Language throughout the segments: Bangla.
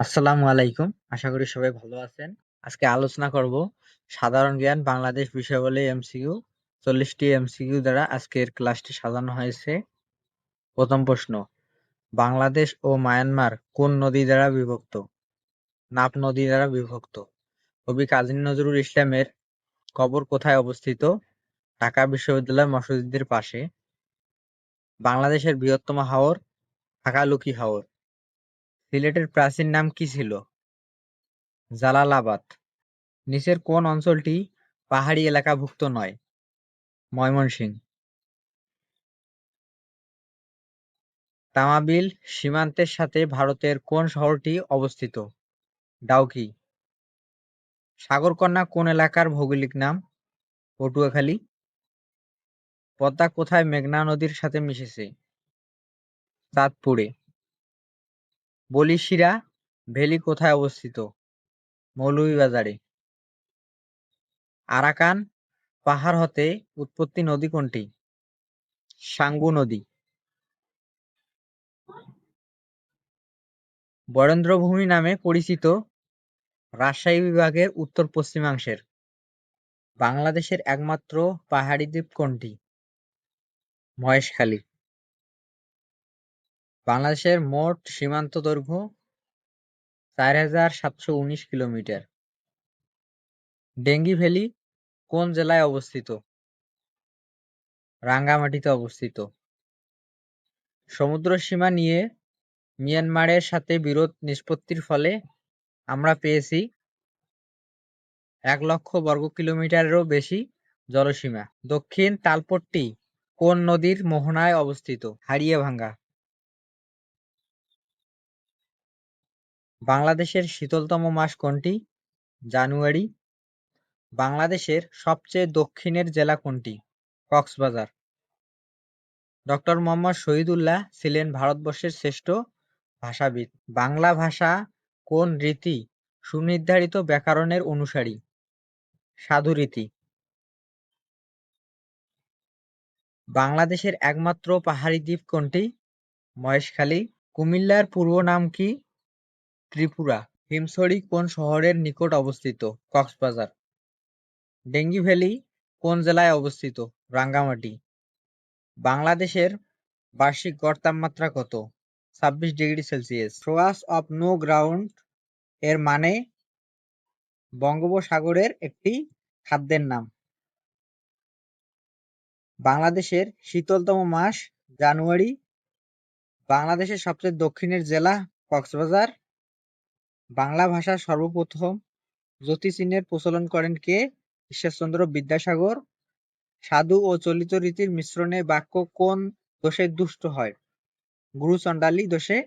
আসসালামু আলাইকুম। আশা করি সবাই ভালো আছেন। আজকে আলোচনা করব সাধারণ জ্ঞান বাংলাদেশ বিষয়াবলী এমসিকিউ, চল্লিশটি এমসিকিউ দ্বারা আজকের ক্লাসটি সাজানো হয়েছে। প্রথম প্রশ্ন, বাংলাদেশ ও মায়ানমার কোন নদী দ্বারা বিভক্ত? নাপ নদী দ্বারা বিভক্ত। কবি কাজী নজরুল ইসলামের কবর কোথায় অবস্থিত? ঢাকা বিশ্ববিদ্যালয় মসজিদের পাশে। বাংলাদেশের বৃহত্তম হাওর হাকালুকি হাওর। সিলেটের প্রাচীন নাম কি ছিল? জালালাবাদ। নিচের কোন অঞ্চলটি পাহাড়ি এলাকাভুক্ত নয়? ময়মনসিংহ। তামাবিল সীমান্তের সাথে ভারতের কোন শহরটি অবস্থিত? ডাউকি। সাগরকন্যা কোন এলাকার ভৌগোলিক নাম? পটুয়াখালী। পদ্মা কোথায় মেঘনা নদীর সাথে মিশেছে? চাঁদপুরে। বলিশিরা ভ্যালি কোথায় অবস্থিত? মৌলভীবাজারে। আরাকান পাহাড় হতে উৎপত্তি নদী কোনটি? সাঙ্গু নদী। বরেন্দ্রভূমি নামে পরিচিত রাজশাহী বিভাগের উত্তর পশ্চিমাংশের। বাংলাদেশের একমাত্র পাহাড়ি দ্বীপ কোনটি? মহেশখালী। বাংলাদেশের মোট সীমান্ত দৈর্ঘ্য চার হাজার সাতশো উনিশ কিলোমিটার। ডেঙ্গি ভ্যালি কোন জেলায় অবস্থিত? রাঙ্গামাটিতে অবস্থিত। সমুদ্র সীমা নিয়ে মিয়ানমারের সাথে বিরোধ নিষ্পত্তির ফলে আমরা পেয়েছি এক লক্ষ বর্গ কিলোমিটারেরও বেশি জলসীমা। দক্ষিণ তালপট্টি কোন নদীর মোহনায় অবস্থিত? হাড়িয়াভাঙ্গা বাংলাদেশের শীতলতম মাস কোনটি? জানুয়ারি। বাংলাদেশের সবচেয়ে দক্ষিণের জেলা কোনটি? কক্সবাজার। ডক্টর মোহাম্মদ শহীদুল্লাহ ছিলেন ভারতবর্ষের শ্রেষ্ঠ ভাষাবিদ। বাংলা ভাষা কোন রীতি? সুনির্ধারিত ব্যাকরণের অনুসারী। সাধুরীতি বাংলাদেশের একমাত্র পাহাড়ি দ্বীপ কোনটি? মহেশখালী। কুমিল্লার পূর্ব নাম কি? ত্রিপুরা, হিমছড়ি কোন শহরের নিকট অবস্থিত? কক্সবাজার। ডেঙ্গি ভ্যালি কোন জেলায় অবস্থিত? রাঙ্গামাটি। বাংলাদেশের বার্ষিক গড় তাপমাত্রা কত? ছাব্বিশ ডিগ্রি সেলসিয়াস। থ্রোয়াস অফ নো গ্রাউন্ড এর মানে বঙ্গোপসাগরের একটি খাদ্যের নাম। বাংলাদেশের শীতলতম মাস জানুয়ারি। বাংলাদেশের সবচেয়ে দক্ষিণের জেলা কক্সবাজার। বাংলা ভাষা সর্বপ্রথম জ্যোতিচিহ্নের প্রচলন করেন কে? ঈশ্বরচন্দ্র বিদ্যাসাগর। সাধু ও চলিত রীতির মিশ্রণে বাক্য কোন দোষে দুষ্ট হয়? গুরুচণ্ডালী দোষে।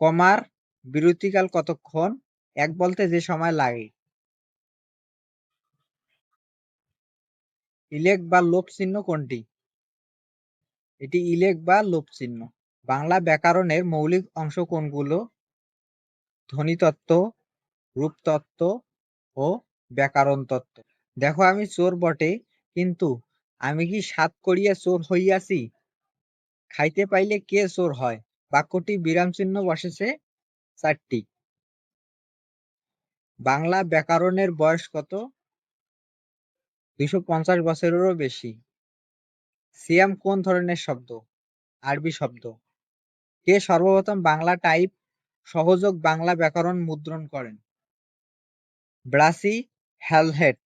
কমার বিরতিকাল কতক্ষণ? এক বলতে যে সময় লাগে। ইলেক বা লোপ চিহ্ন কোনটি? এটি ইলেক বা লোপ চিহ্ন। বাংলা ব্যাকরণের মৌলিক অংশ কোনগুলো? ধ্বনিতত্ত্ব, রূপতত্ত্ব ও ব্যাকরণ তত্ত্ব দেখো আমি চোর বটে, কিন্তু আমি কি সাত করিয়া চোর হইয়াছি? খাইতে পাইলে কে চোর হয়? বাক্যটি বিরাম চিহ্ন বসেছে চারটি। বাংলা ব্যাকরণের বয়স কত? দুইশো পঞ্চাশ বছরেরও বেশি। সিয়াম কোন ধরনের শব্দ? আরবি শব্দ। কে সর্বপ্রথম বাংলা টাইপ সহযোগ বাংলা ব্যাকরণ মুদ্রণ করেন? ব্রাসি হ্যালহেট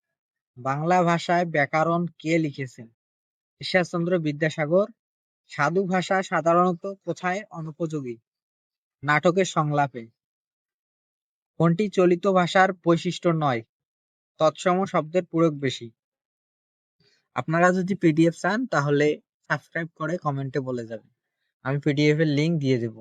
বাংলা ভাষায় ব্যাকরণ কে লিখেছেন? ঈশ্বরচন্দ্র বিদ্যাসাগর। সাধু ভাষা সাধারণত কোথায় অনুপযোগী? নাটকের সংলাপে। কোনটি চলিত ভাষার বৈশিষ্ট্য নয়? তৎসম শব্দের প্রয়োগ বেশি। আপনারা যদি পিডিএফ চান, তাহলে সাবস্ক্রাইব করে কমেন্টে বলে যাবেন। আমি পিডিএফ এর লিংক দিয়ে দেবো।